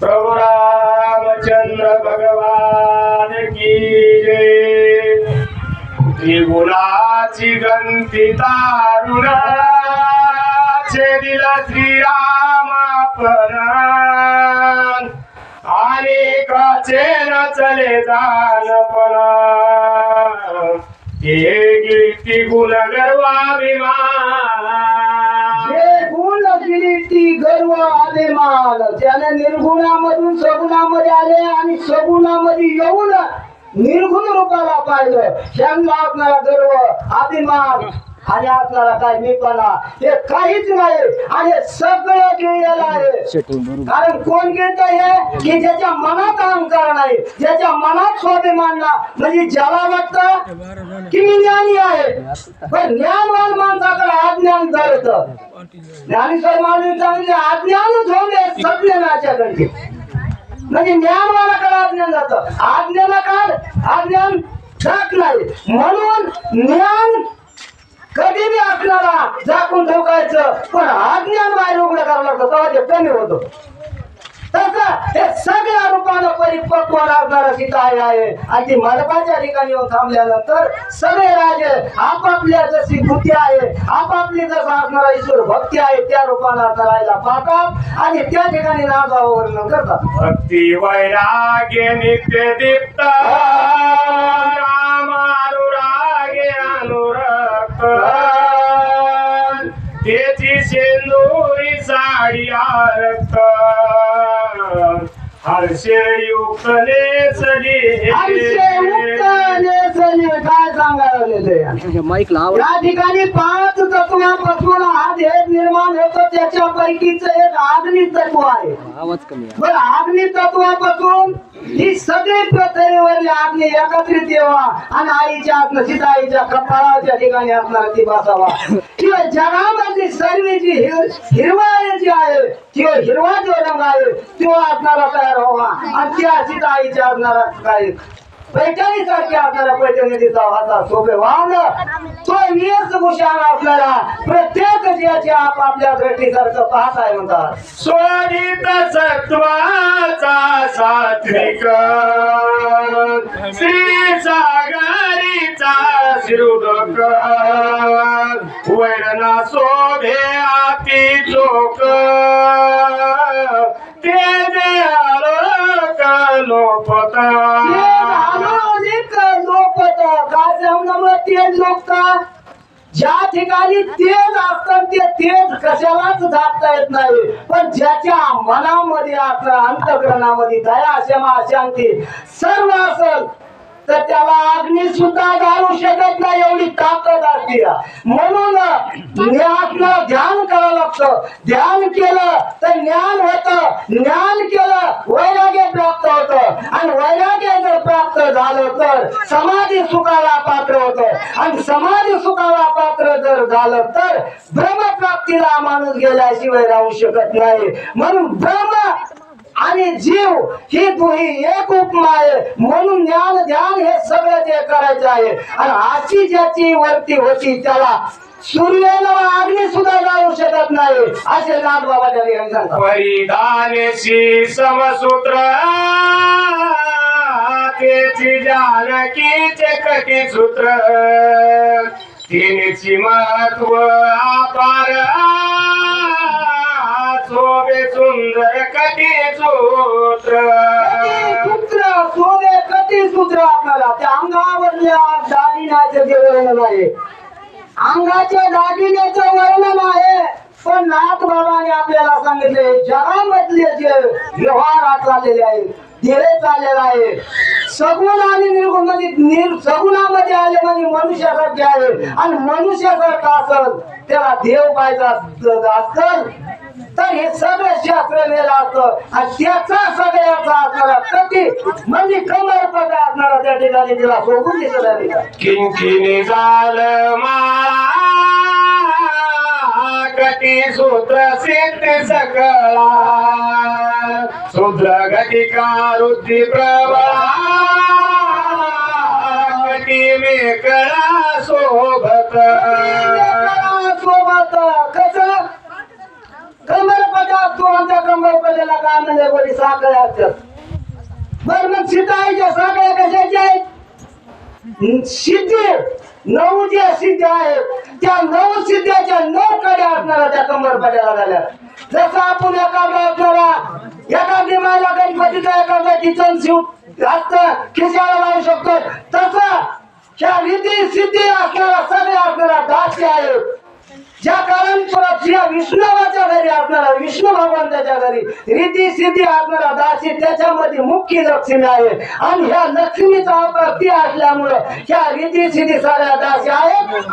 प्रभु रामचंद्र भगवान की जय। त्रिगुणाची गंती तारुण दिला श्रीराम पण आणि काचे न चले जाण पण हे गुण गर्वाभिमान गर्व आले गर्व त्याने निर्गुणामधून सगुणामध्ये आले आणि सगुणामध्ये येऊन निर्गुण रूपाला पाहिलं. त्यांना आपणाला गर्व अभिमान आणि असणारा काय मीपणा हे काहीच नाही आणि हे सगळं गिळलेलं आहे. कारण कोण गिळत हे की ज्याच्या मनात अहंकार नाही ज्याच्या मनात स्वाभिमान ना म्हणजे ज्याला वाटतं की मी ज्ञानी आहे पण ज्ञानवान माणसाकडे अज्ञान धरत. ज्ञानेश्वर महाराज सांगितले अज्ञान झोंबे सज्ञानाच्याकडे म्हणजे ज्ञानवानाकडे अज्ञान जात. अज्ञानाकाळ अज्ञान जात नाही. म्हणून ज्ञान ठेवायचं पण अज्ञान बाहेर उघडं करावं लागतं. तेव्हा ते कमी होतं. तसं हे सगळ्या रूपानं परिपक्व राहणारा सीता आई आहे. आणि ती मंडपाच्या ठिकाणी येऊन थांबल्यानंतर सगळे राजे आपापल्या जशी बुद्धी आहे आपापली जसं असणारा ईश्वर भक्ती आहे त्या रूपानं करायला पाहतात आणि त्या ठिकाणी नागावं वर्णन करतात. भक्ती वैराग्य नित्य दीप्त रामानुरागे अनुरक्त. त्याची शेंदुरी साडी आरक्त. हर्षे युक्त नेसली आयुष्य मुक्त नेसले काय सांगायला माईक लाव या ठिकाणी पाच तत्वापासून हा देह निर्माण होतो. त्याच्यापैकीच एक अग्नी तत्व आहे. आवाज कमी. बरं अग्नी तत्वापासून ही सगळी आज्ञे एकत्रित येवा आणि आईच्या आत्म सीताईच्या कपाळाच्या ठिकाणी असणार ती बसावा. किंवा जगामधली सर्व जी हिर- हिरवा जी आहे किंवा हिरवा जो रंग आहे तो आपणाला तयार व्हावा. आणि त्या सीताईच्या आईच्या काय? पैठणीसारखी आपल्याला पैठणी दिसा हाता शोभे वाहन. तो आपल्याला प्रत्येक ज्याची आपापल्या भेटीसारखं पाहत आहे म्हणतात. शोधित सत्वाचा सात्विक. श्री सागरीचा शिरुदक. वैरणा शोभे आती चोक. ते जे आलोक लोपता तेज लोकता ज्या ठिकाणी तेज असतात ते तेज कशालाच झाकता येत नाही पण ज्याच्या मनामध्ये आपल्या अंतकरणामध्ये दया क्षमा शांती सर्व असल तर त्याला अग्नी सुद्धा घालू शकत नाही एवढी ताकद असते. म्हणून ज्ञान ध्यान करावं लागतं ध्यान केलं तर ज्ञान होत ज्ञान केलं वैराग्य प्राप्त होतं. आणि वैराग्य जर झालं तर समाधी सुखाला पात्र होत. आणि समाधी सुखाला पात्र जर झालं तर ब्रह्मप्राप्तीला माणूस गेल्याशिवाय राहू शकत नाही. म्हणून ब्रह्म आणि जीव ही दुही एक उपमा आहे. म्हणून ज्ञान ध्यान हे सगळं जे करायचं आहे. आणि अशी ज्याची वरती होती त्याला सूर्याला अग्नी सुद्धा जाऊ शकत नाही. असे नाथ बाबा ठिकाणी सांगतात परिधानेशी समसूत्र तेची जानकीचे कटी सूत्र तिनेची महत्त्व अपार. सोबे सुंदर कटी सूत्र सूत्र सोबे कटी सूत्र आपल्याला? त्या अंगावरल्या दागिन्याचे जे वर्णन आहे. अंगाच्या दागिन्याचं वर्णन आहे. पण नाथ बाबाने आपल्याला सांगितले जगामधले जे व्यवहार चाललेले आहेत दिले चाललेला आहे. सगुण आणि निर्गुण म्हणजे निर सगुणामध्ये आले म्हणजे मनुष्यासारखे आहे. आणि मनुष्यासारखा असल त्याला देव पाहिजे असल तर हे सगळं शास्त्र नेलं असतं. आणि त्याचा सगळ्याचा असणारा कधी म्हणजे कमर पदा असणारा त्या ठिकाणी तिला सोडून दिसत झालं किंकिणी झाल कटी सूत्र सिद्ध सकळा. रुद्रगतिकारुद्धि प्रभागति मे करा सोबत शोभत कसं कमरपदा तो आमच्या कमरपदेला काय म्हणजे बरी साखळ्या असतात बरं मग सीता आईच्या साखळ्या कशाच्या आहेत? सिद्धी नऊ ज्या सिद्ध्या आहेत त्या नऊ सिद्ध्याच्या नऊ कड्या असणारा त्या कंबरपट्याला झाल्या. जसं आपण एखादा असणारा एखादी मायला गणपतीचा एखादा किचन शिव जास्त खिशाला लावू शकतो. तसं ह्या रिद्धी सिद्धी असणारा सगळे असणारा दास्य आहेत ज्या कारण या विष्णुवाच्या घरी आपल्याला विष्णू भगवंताच्या घरी रीती सिद्धी आपल्याला दासी त्याच्यामध्ये मुख्य लक्ष्मी आहे. आणि ह्या लक्ष्मीचा अप्रती असल्यामुळं ह्या रीती सिद्धी साऱ्या दासी आहेत.